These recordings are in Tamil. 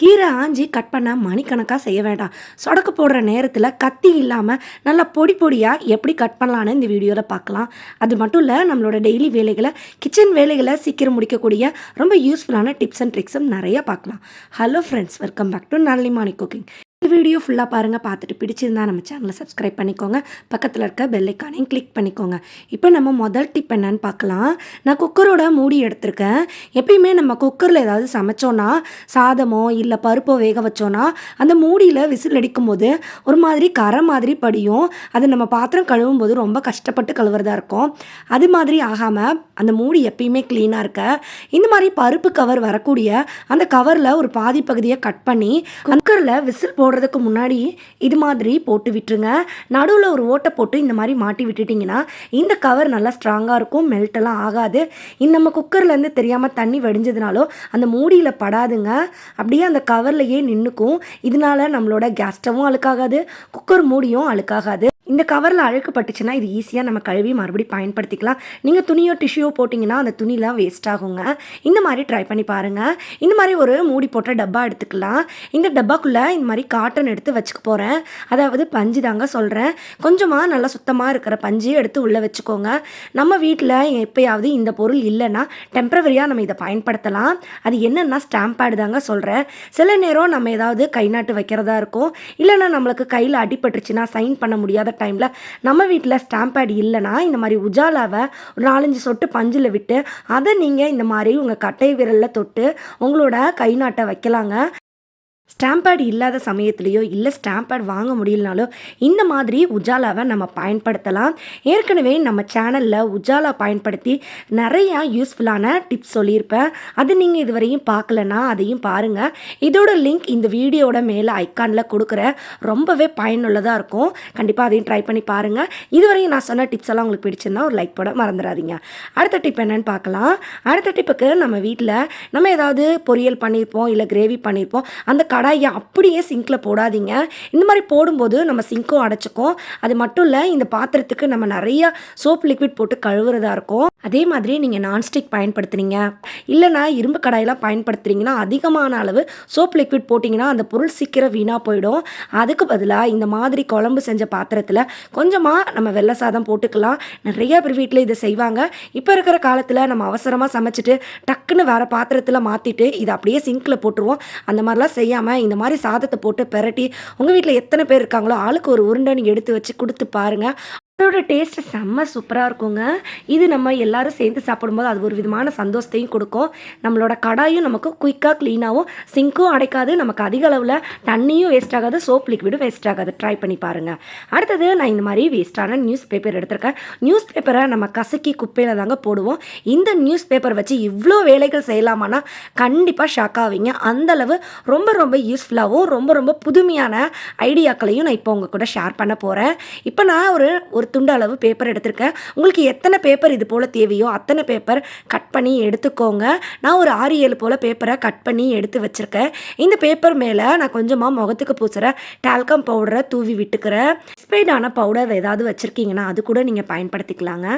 கீரை ஆஞ்சி கட் பண்ண மணிக்கணக்காக செய்ய வேண்டாம். சொடக்கு போடுற நேரத்தில் கத்தி இல்லாமல் நல்லா பொடி பொடியாக எப்படி கட் பண்ணலான்னு இந்த வீடியோவில் பார்க்கலாம். அது மட்டும் இல்லை நம்மளோட டெய்லி வேலைகளை கிச்சன் வேலைகளை சீக்கிரம் முடிக்கக்கூடிய ரொம்ப யூஸ்ஃபுல்லான டிப்ஸ் அண்ட் ட்ரிக்ஸும் நிறைய பார்க்கலாம். Hello friends welcome back to Nalli morning cooking இந்த வீடியோ ஃபுல்லாக பாருங்கள் பார்த்துட்டு பிடிச்சிருந்தா நம்ம சேனலை சப்ஸ்கிரைப் பண்ணிக்கோங்க. பக்கத்தில் இருக்க பெல்லைக்கானையும் கிளிக் பண்ணிக்கோங்க. இப்போ நம்ம முதல் டிப் என்னன்னு பார்க்கலாம். நான் குக்கரோட மூடி எடுத்திருக்கேன். எப்பயுமே நம்ம குக்கரில் ஏதாவது சமைச்சோன்னா சாதமோ இல்லை பருப்போ வேக வச்சோன்னா அந்த மூடியில் விசில் அடிக்கும் போது ஒரு மாதிரி கரை மாதிரி படியும். அது நம்ம பாத்திரம் கழுவும் போது ரொம்ப கஷ்டப்பட்டு கழுவுறதா இருக்கும். அது மாதிரி ஆகாமல் அந்த மூடி எப்பயுமே க்ளீனாக இருக்க. இந்த மாதிரி பருப்பு கவர் வரக்கூடிய அந்த கவரில் ஒரு பாதி பகுதியை கட் பண்ணி குக்கரில் விசில் போடுறதுக்கு முன்னாடி இது மாதிரி போட்டு விட்டுருங்க. நடுவில் ஒரு ஓட்டை போட்டு இந்த மாதிரி மாட்டி விட்டுட்டிங்கன்னா இந்த கவர் நல்லா ஸ்ட்ராங்காக இருக்கும் மெல்ட் எல்லாம் ஆகாது. இந்த நம்ம குக்கர்லேருந்து தெரியாமல் தண்ணி வடிஞ்சதுனாலும் அந்த மூடியில் படாதுங்க. அப்படியே அந்த கவர்லையே நின்றுக்கும் இதனால நம்மளோட கேஸ் ஸ்டவும் அழுக்காகாது குக்கர் மூடியும் அழுக்காகாது. இந்த கவரில் அழுக்கு பட்டுச்சுன்னா இது ஈஸியாக நம்ம கழுவி மறுபடியும் பயன்படுத்திக்கலாம். நீங்கள் துணியோ டிஷ்யூ போட்டிங்கன்னா அந்த துணிலாம் வேஸ்ட் ஆகுங்க. இந்த மாதிரி ட்ரை பண்ணி பாருங்கள் இந்த மாதிரி ஒரு மூடி போட்ட டப்பா எடுத்துக்கலாம். இந்த டப்பாக்குள்ளே இந்த மாதிரி காட்டன் எடுத்து வச்சுக்க போகிறேன் அதாவது பஞ்சு தாங்க சொல்கிறேன் கொஞ்சமாக நல்லா சுத்தமாக இருக்கிற பஞ்சு எடுத்து உள்ளே வச்சுக்கோங்க. நம்ம வீட்டில் எப்பயாவது இந்த பொருள் இல்லைன்னா டெம்பரவரியாக நம்ம இதை பயன்படுத்தலாம். அது என்னென்னா ஸ்டாம்ப் பேடு தாங்க சொல்கிறேன் சில நேரம் நம்ம ஏதாவது கை நாட்டு வைக்கிறதா இருக்கும். இல்லைன்னா நம்மளுக்கு கையில் அடிபட்டுருச்சுன்னா சைன் பண்ண முடியாத டைமில் நம்ம வீட்டில் ஸ்டாம்ப் பேட் இல்லைன்னா இந்த மாதிரி உஜாலாவை ஒரு நாலஞ்சு சொட்டு பஞ்சில் விட்டு அதை நீங்கள் இந்த மாதிரி உங்கள் கட்டை விரலில் தொட்டு உங்களோட கை நாட்டை வைக்கலாங்க. ஸ்டாம்ப் பேட் இல்லாத சமயத்துலேயோ இல்லை ஸ்டாம்ப் பேட் வாங்க முடியலனாலோ இந்த மாதிரி உஜாலாவை நம்ம பயன்படுத்தலாம். ஏற்கனவே நம்ம சேனலில் உஜாலா பயன்படுத்தி நிறையா யூஸ்ஃபுல்லான டிப்ஸ் சொல்லியிருப்பேன். அது நீங்கள் இதுவரையும் பார்க்கலனா அதையும் பாருங்கள் இதோட லிங்க் இந்த வீடியோட மேலே ஐக்கானில் கொடுக்குற ரொம்பவே பயனுள்ளதாக இருக்கும். கண்டிப்பாக அதையும் ட்ரை பண்ணி பாருங்கள் இதுவரையும் நான் சொன்ன டிப்ஸ் எல்லாம் உங்களுக்கு பிடிச்சிருந்தா ஒரு லைக் போட மறந்துடாதீங்க. அடுத்த டிப் என்னென்னு பார்க்கலாம். அடுத்த டிப்புக்கு நம்ம வீட்டில் நம்ம ஏதாவது பொரியல் பண்ணியிருப்போம் இல்லை கிரேவி பண்ணியிருப்போம் அந்த கடாயை அப்படியே சிங்கில் போடாதீங்க. இந்த மாதிரி போடும்போது நம்ம சிங்க்கும் அடைச்சிக்கும். அது மட்டும் இல்லை இந்த பாத்திரத்துக்கு நம்ம நிறையா சோப் லிக்விட் போட்டு கழுவுறதா இருக்கும். அதே மாதிரி நீங்கள் நான்ஸ்டிக் பயன்படுத்துறீங்க இல்லைனா இரும்பு கடாயெல்லாம் பயன்படுத்துறீங்கன்னா அதிகமான அளவு சோப் லிக்விட் போட்டிங்கன்னா அந்த பொருள் சீக்கிரம் வீணாக போயிடும். அதுக்கு பதிலாக இந்த மாதிரி குழம்பு செஞ்ச பாத்திரத்தில் கொஞ்சமாக நம்ம வெள்ளை சாதம் போட்டுக்கலாம். நிறையா பேர் வீட்டில் இதை செய்வாங்க. இப்போ இருக்கிற காலத்தில் நம்ம அவசரமாக சமைச்சிட்டு டக்குன்னு வேறு பாத்திரத்தில் மாற்றிட்டு இதை அப்படியே சிங்கில் போட்டுருவோம். அந்த மாதிரிலாம் செய்யாமல் இந்த மாதிரி சாதத்தை போட்டு பெரட்டி உங்கள் வீட்டில் எத்தனை பேர் இருக்காங்களோ ஆளுக்கு ஒரு உருண்டைன்னு எடுத்து வச்சு கொடுத்து பாருங்கள் அதோட டேஸ்ட் செம்ம சூப்பராக இருக்குங்க. இது நம்ம எல்லாரும் சேர்ந்து சாப்பிடும்போது அது ஒரு விதமான சந்தோஷத்தையும் கொடுக்கும். நம்மளோட கடாயும் நமக்கு குயிக்காக க்ளீனாகவும் சிங்க்கும் அடைக்காது. நமக்கு அதிக அளவில் தண்ணியும் வேஸ்ட் ஆகாது. சோப் லிக்விடும் வேஸ்ட் ஆகாது. ட்ரை பண்ணி பாருங்கள் அடுத்தது நான் இந்த மாதிரி வேஸ்ட்டான நியூஸ் பேப்பர் எடுத்திருக்கேன். நியூஸ் பேப்பரை நம்ம கசக்கி குப்பையில் தாங்க போடுவோம். இந்த நியூஸ் பேப்பர் வச்சு இவ்வளோ வேலைகள் செய்யலாமான்னா கண்டிப்பாக ஷாக் ஆவீங்க. அந்தளவு ரொம்ப ரொம்ப யூஸ்ஃபுல்லாகவும் ரொம்ப ரொம்ப புதுமையான ஐடியாக்களையும் நான் இப்போ உங்கள் கூட ஷேர் பண்ண போகிறேன் இப்போ நான் ஒரு ஒரு துண்டு அளவு பேப்பர் எடுத்திருக்கேன். உங்களுக்கு எத்தனை பேப்பர் இது போல் தேவையோ அத்தனை பேப்பர் கட் பண்ணி எடுத்துக்கோங்க. நான் ஒரு ஆறு ஏழு போல் பேப்பரை கட் பண்ணி எடுத்து வச்சுருக்கேன். இந்த பேப்பர் மேலே நான் கொஞ்சமாக முகத்துக்கு பூசுகிற டால்கம் பவுடரை தூவி விட்டுக்கிறேன். ஸ்பெய்டான பவுடர் ஏதாவது வச்சுருக்கீங்கன்னா அது கூட நீங்கள் பயன்படுத்திக்கலாங்க.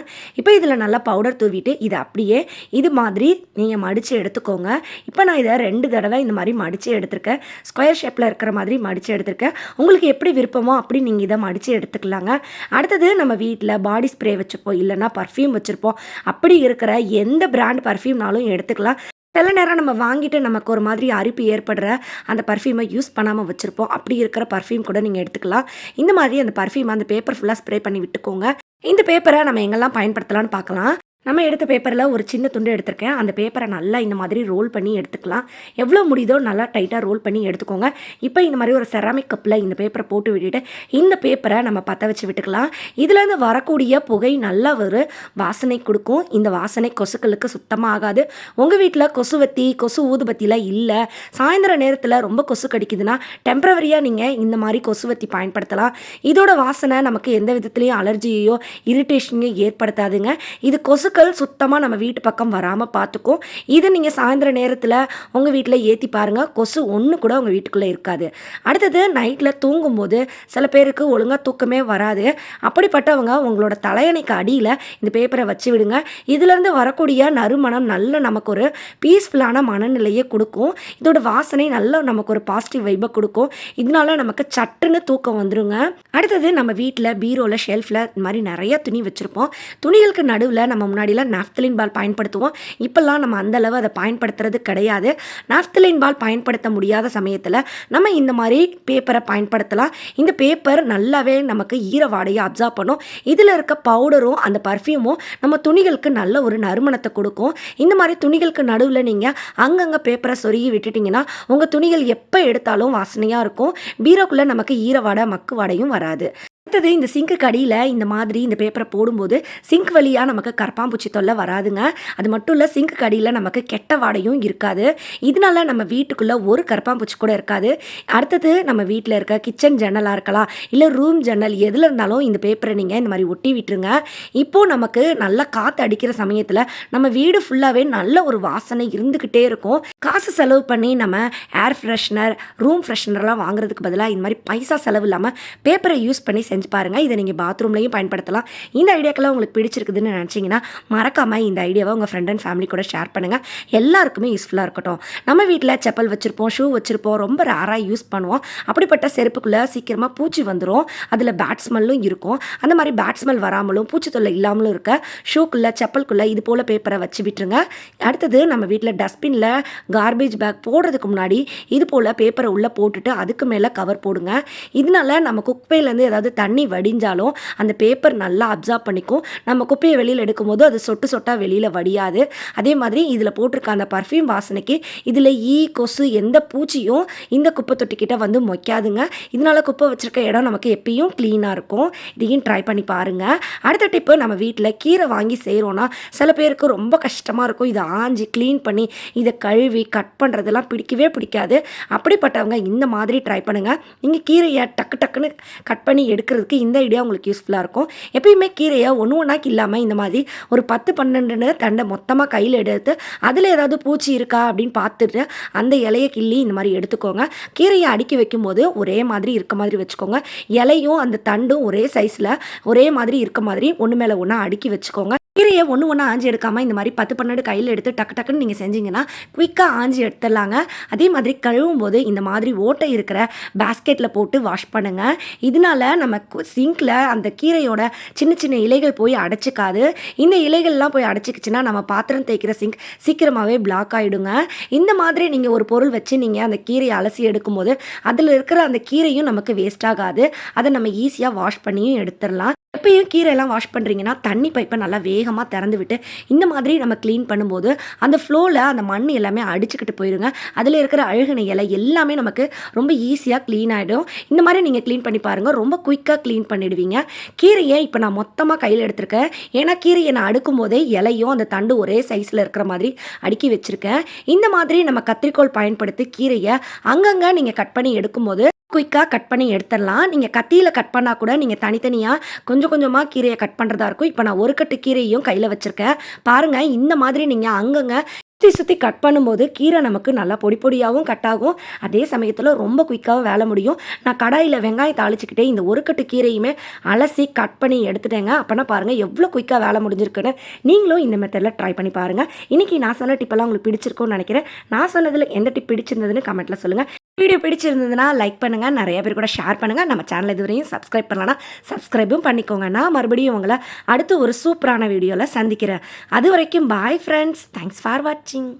இப்போ இதில் நல்லா பவுடர் தூவிட்டு இதை அப்படியே இது மாதிரி நீங்கள் மடித்து எடுத்துக்கோங்க. இப்போ நான் இதை ரெண்டு தடவை இந்த மாதிரி மடித்து எடுத்திருக்கேன். ஸ்கொயர் ஷேப்பில் இருக்கிற மாதிரி மடித்து எடுத்திருக்கேன். உங்களுக்கு எப்படி விருப்பமோ அப்படி நீங்கள் இதை மடித்து எடுத்துக்கலாங்க. அடுத்தது நம்ம வீட்டில் பாடி ஸ்ப்ரே வச்சுப்போம் இல்லைன்னா பர்ஃப்யூம் வச்சுருப்போம். அப்படி இருக்கிற எந்த பிராண்ட் பர்ஃப்யூம்னாலும் எடுத்துக்கலாம். சில நேரம் நம்ம வாங்கிட்டு நமக்கு ஒரு மாதிரி அரிப்பு ஏற்படுற அந்த பர்ஃப்யூமை யூஸ் பண்ணாமல் வச்சுருப்போம். அப்படி இருக்கிற பர்ஃப்யூம் கூட நீங்கள் எடுத்துக்கலாம். இந்த மாதிரி அந்த பர்ஃப்யூம் அந்த பேப்பர் ஃபுல்லாக ஸ்ப்ரே பண்ணி விட்டுக்கோங்க. இந்த பேப்பரை நம்ம எங்கெல்லாம் பயன்படுத்தலாம்னு பார்க்கலாம். நம்ம எடுத்த பேப்பரில் ஒரு சின்ன துண்டு எடுத்திருக்கேன். அந்த பேப்பரை நல்லா இந்த மாதிரி ரோல் பண்ணி எடுத்துக்கலாம். எவ்வளோ முடியுதோ நல்லா டைட்டாக ரோல் பண்ணி எடுத்துக்கோங்க. இப்போ இந்த மாதிரி ஒரு செராமிக் கப்பில் இந்த பேப்பரை போட்டு விட்டுட்டு இந்த பேப்பரை நம்ம பற்ற வச்சு விட்டுக்கலாம். இதுலேருந்து வரக்கூடிய புகை நல்லா ஒரு வாசனை கொடுக்கும். இந்த வாசனை கொசுக்களுக்கு சுத்தமாக ஆகாது. உங்கள் வீட்டில் கொசுவத்தி கொசு ஊதுபத்திலாம் இல்லை. சாயந்தர நேரத்தில் ரொம்ப கொசு கடிக்குதுன்னா டெம்பரவரியாக நீங்கள் இந்த மாதிரி கொசுவத்தி பயன்படுத்தலாம். இதோட வாசனை நமக்கு எந்த விதத்துலேயும் அலர்ஜியோ இரிட்டேஷனையோ ஏற்படுத்தாதுங்க. இது கொசு புழுக்கள் சுத்தமாக நம்ம வீட்டு பக்கம் வராமல் பார்த்துக்கும் இது நீங்கள் சாயந்தர நேரத்தில் உங்கள் வீட்டில் ஏற்றி பாருங்கள் கொசு ஒன்று கூட உங்கள் வீட்டுக்குள்ளே இருக்காது. அடுத்தது நைட்டில் தூங்கும்போது சில பேருக்கு ஒழுங்காக தூக்கமே வராது. அப்படிப்பட்டவங்க உங்களோட தலையணைக்கு அடியில் இந்த பேப்பரை வச்சு விடுங்க. இதுலேருந்து வரக்கூடிய நறுமணம் நல்ல நமக்கு ஒரு பீஸ்ஃபுல்லான மனநிலையை கொடுக்கும். இதோட வாசனை நல்ல நமக்கு ஒரு பாசிட்டிவ் வைப்பை கொடுக்கும். இதனால நமக்கு சட்டுன்னு தூக்கம் வந்துருங்க. அடுத்தது நம்ம வீட்டில் பீரோவில் ஷெல்ஃபில் இந்த மாதிரி நிறைய துணி வச்சுருப்போம். துணிகளுக்கு நடுவில் நம்ம முன்னாடிலாம் நாஃப்தலின் பால் பயன்படுத்துவோம். இப்போல்லாம் நம்ம அந்தளவு அதை பயன்படுத்துறது கிடையாது. நாஃப்தலின் பால் பயன்படுத்த முடியாத சமயத்தில் நம்ம இந்த மாதிரி பேப்பரை பயன்படுத்தலாம். இந்த பேப்பர் நல்லாவே நமக்கு ஈர வாடையை அப்சர்வ் பண்ணும். இதில் இருக்க பவுடரும் அந்த பர்ஃப்யூமும் நம்ம துணிகளுக்கு நல்ல ஒரு நறுமணத்தை கொடுக்கும். இந்த மாதிரி துணிகளுக்கு நடுவில் நீங்கள் அங்கங்கே பேப்பரை சொருகி விட்டுட்டிங்கன்னா உங்கள் துணிகள் எப்போ எடுத்தாலும் வாசனையாக இருக்கும். பீரோக்குள்ளே நமக்கு ஈர வாடை மக்கு வாடையும் வராது. அடுத்தது இந்த சிங்க்கு அடியில் இந்த மாதிரி இந்த பேப்பரை போடும்போது சிங்க் வழியாக நமக்கு கரப்பாம்பூச்சி தொல்லை வராதுங்க. அது மட்டும் இல்லை சிங்க்கு அடியில் நமக்கு கெட்ட வாடையும் இருக்காது. இதனால நம்ம வீட்டுக்குள்ளே ஒரு கரப்பாம்பூச்சி கூட இருக்காது. அடுத்தது நம்ம வீட்டில் இருக்க கிச்சன் ஜன்னலாக இருக்கலாம் இல்லை ரூம் ஜன்னல் எதில் இருந்தாலும் இந்த பேப்பரை நீங்கள் இந்த மாதிரி ஒட்டி விட்டுருங்க. இப்போது நமக்கு நல்லா காற்று அடிக்கிற சமயத்தில் நம்ம வீடு ஃபுல்லாகவே நல்ல ஒரு வாசனை இருந்துக்கிட்டே இருக்கும். காசு செலவு பண்ணி நம்ம ஏர் ஃப்ரெஷ்னர் ரூம் ஃப்ரெஷ்னர்லாம் வாங்குறதுக்கு பதிலாக இந்த மாதிரி பைசா செலவு இல்லாமல் பேப்பரை யூஸ் பண்ணி செஞ்சு பாருங்கள் இதை நீங்கள் பாத்ரூம்லையும் பயன்படுத்தலாம். இந்த ஐடியாக்கெல்லாம் உங்களுக்கு பிடிச்சிருக்குதுன்னு நினச்சிங்கன்னா மறக்காமல் இந்த ஐடியாவை உங்கள் ஃப்ரெண்ட் அண்ட் ஃபேமிலி கூட ஷேர் பண்ணுங்கள் எல்லாருக்குமே யூஸ்ஃபுல்லாக இருக்கட்டும். நம்ம வீட்டில் செப்பல் வச்சுருப்போம் ஷூ வச்சுருப்போம் ரொம்ப ரேராக யூஸ் பண்ணுவோம். அப்படிப்பட்ட செருப்புக்குள்ளே சீக்கிரமாக பூச்சி வந்துடும் அதில் பேட் ஸ்மெல்லும் இருக்கும். அந்த மாதிரி பேட் ஸ்மெல் வராமலும் பூச்சி தொல்லை இல்லாமலும் இருக்க ஷூக்குள்ளே செப்பலுக்குள்ளே இது போல் பேப்பரை வச்சு விட்டுருங்க. அடுத்தது நம்ம வீட்டில் டஸ்ட்பினில் கார்பேஜ் பேக் போடுறதுக்கு முன்னாடி இது போல் பேப்பரை உள்ளே போட்டுட்டு அதுக்கு மேலே கவர் போடுங்க. இதனால நம்ம குப்பையிலேருந்து ஏதாவது தண்ணி வடிஞ்சாலும் அந்த பேப்பர் நல்லா அப்சார்ப் பண்ணிக்கும். நம்ம குப்பையை வெளியில் எடுக்கும்போது அது சொட்டு சொட்டாக வெளியில் வடியாது. அதே மாதிரி இதில் போட்டிருக்க அந்த பர்ஃப்யூம் வாசனைக்கு இதில் ஈ கொசு எந்த பூச்சியும் இந்த குப்பை தொட்டிக்கிட்ட வந்து மொய்க்காதுங்க. இதனால குப்பை வச்சுருக்க இடம் நமக்கு எப்பயும் க்ளீனாக இருக்கும். இதையும் ட்ரை பண்ணி பாருங்கள் அடுத்த டிப்பு நம்ம வீட்டில் கீரை வாங்கி செய்கிறோன்னா சில பேருக்கு ரொம்ப கஷ்டமாக இருக்கும். இதை ஆஞ்சி க்ளீன் பண்ணி இதை கழுவி கட் பண்ணுறதெல்லாம் பிடிக்கவே பிடிக்காது. அப்படிப்பட்டவங்க இந்த மாதிரி ட்ரை பண்ணுங்கள் நீங்கள் கீரையை டக்கு டக்குன்னு கட் பண்ணி எடுக்கிறதுக்கு இந்த ஐடியா உங்களுக்கு யூஸ்ஃபுல்லாக இருக்கும். எப்பயுமே கீரையை ஒன்று ஒன்றாக்கு இல்லாமல் இந்த மாதிரி ஒரு பத்து பன்னெண்டுன்னு தண்டை மொத்தமாக கையில் எடுத்து அதில் ஏதாவது பூச்சி இருக்கா அப்படின்னு பார்த்துட்டு அந்த இலையை கிள்ளி இந்த மாதிரி எடுத்துக்கோங்க. கீரையை அடுக்கி வைக்கும்போது ஒரே மாதிரி இருக்க மாதிரி வச்சுக்கோங்க. இலையும் அந்த தண்டும் ஒரே சைஸில் ஒரே மாதிரி இருக்க மாதிரி ஒன்று மேலே ஒன்றா அடுக்கி வச்சுக்கோங்க. கீரையை ஒன்று ஒன்றா ஆஞ்சி எடுக்காமல் இந்த மாதிரி பத்து பன்னெண்டு கையில் எடுத்து டக்கு டக்குன்னு நீங்கள் செஞ்சீங்கன்னா குயிக்காக ஆஞ்சி எடுத்துடலாங்க. அதே மாதிரி கழுவும் போது இந்த மாதிரி ஓட்டை இருக்கிற பேஸ்கெட்டில் போட்டு வாஷ் பண்ணுங்கள் இதனால நம்ம சிங்கில் அந்த கீரையோட சின்ன சின்ன இலைகள் போய் அடைச்சிக்காது. இந்த இலைகள்லாம் போய் அடைச்சிக்கிச்சுன்னா நம்ம பாத்திரம் தேய்க்கிற சிங்க் சீக்கிரமாகவே பிளாக் ஆகிடுங்க இந்த மாதிரி நீங்கள் ஒரு பொருள் வச்சு நீங்கள் அந்த கீரையை அலசி எடுக்கும்போது அதில் இருக்கிற அந்த கீரையும் நமக்கு வேஸ்ட் ஆகாது. அதை நம்ம ஈஸியாக வாஷ் பண்ணியும் எடுத்துடலாம். எப்பயும் கீரையெல்லாம் வாஷ் பண்ணுறீங்கன்னா தண்ணி பைப்பை நல்லா வேகமாக திறந்து விட்டு இந்த மாதிரி நம்ம க்ளீன் பண்ணும்போது அந்த ஃப்ளோவில் அந்த மண் எல்லாமே அடிச்சுக்கிட்டு போயிருங்க. அதில் இருக்கிற அழுகின இலை எல்லாமே நமக்கு ரொம்ப ஈஸியாக க்ளீன் ஆகிடும் இந்த மாதிரி நீங்கள் க்ளீன் பண்ணி பாருங்கள் ரொம்ப குயிக்காக க்ளீன் பண்ணிடுவீங்க. கீரையை இப்போ நான் மொத்தமாக கையில் எடுத்திருக்கேன். ஏன்னா கீரையை நான் அடுக்கும் போதே இலையும் அந்த தண்டு ஒரே சைஸில் இருக்கிற மாதிரி அடுக்கி வச்சுருக்கேன். இந்த மாதிரி நம்ம கத்திரிக்கோள் பயன்படுத்தி கீரையை அங்கங்கே நீங்கள் கட் பண்ணி எடுக்கும்போது குயிக்காக கட் பண்ணி எடுத்துடலாம். நீங்கள் கத்தியில் கட் பண்ணால் கூட நீங்கள் தனித்தனியாக கொஞ்சம் கொஞ்சமாக கீரையை கட் பண்ணுறதா இருக்கும். இப்போ நான் ஒரு கட்டு கீரையும் கையில் வச்சுருக்கேன். பாருங்கள் இந்த மாதிரி நீங்கள் அங்கங்கே சுற்றி சுற்றி கட் பண்ணும்போது கீரை நமக்கு நல்லா பொடி பொடியாகவும் கட் ஆகும். அதே சமயத்தில் ரொம்ப குயிக்காகவும் வேலை முடியும். நான் கடாயில் வெங்காயம் தாளிச்சிக்கிட்டே இந்த ஒரு கட்டு கீரையுமே அலசி கட் பண்ணி எடுத்துட்டேங்க. அப்போனா பாருங்கள் எவ்வளோ குயிக்காக வேலை முடிஞ்சிருக்குன்னு நீங்களும் இந்த மெத்தடில் ட்ரை பண்ணி பாருங்கள் இன்றைக்கி நான் சொன்ன டிப்பெல்லாம் உங்களுக்கு பிடிச்சிருக்கும்னு நினைக்கிறேன். நான் சொன்னதில் எந்த டிப் பிடிச்சிருந்ததுன்னு கமெண்ட்டில் சொல்லுங்கள் வீடியோ பிடிச்சிருந்ததுன்னா லைக் பண்ணுங்கள் நிறைய பேர் கூட ஷேர் பண்ணுங்கள் நம்ம சேனல் இதுவரையும் சப்ஸ்கிரைப் பண்ணலன்னா சப்ஸ்கிரைபும் பண்ணிக்கோங்க. நான் மறுபடியும் உங்களை அடுத்து ஒரு சூப்பரான வீடியோவில் சந்திக்கிறேன். அது வரைக்கும் பாய் ஃப்ரெண்ட்ஸ் தேங்க்ஸ் ஃபார் வாட்சிங்